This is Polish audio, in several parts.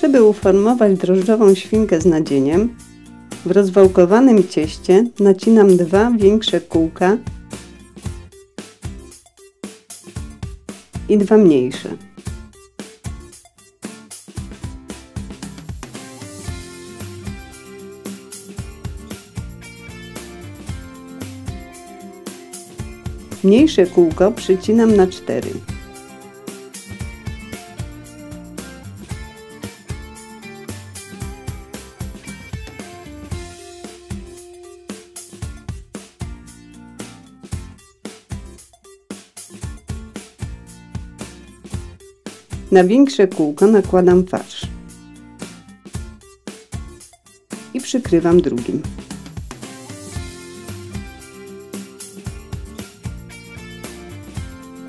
Żeby uformować drożdżową świnkę z nadzieniem, w rozwałkowanym cieście nacinam dwa większe kółka i dwa mniejsze. Mniejsze kółko przycinam na cztery. Na większe kółko nakładam farsz i przykrywam drugim.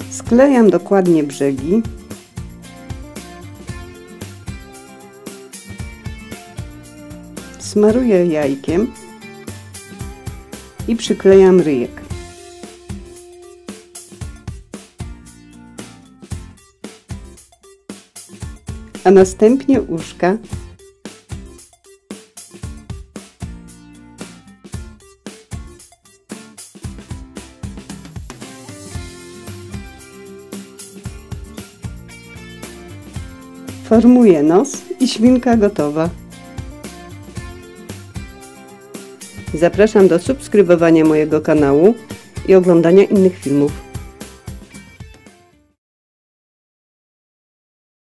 Sklejam dokładnie brzegi. Smaruję jajkiem i przyklejam ryjek. A następnie uszka Formuję nos i świnka gotowa. Zapraszam do subskrybowania mojego kanału i oglądania innych filmów.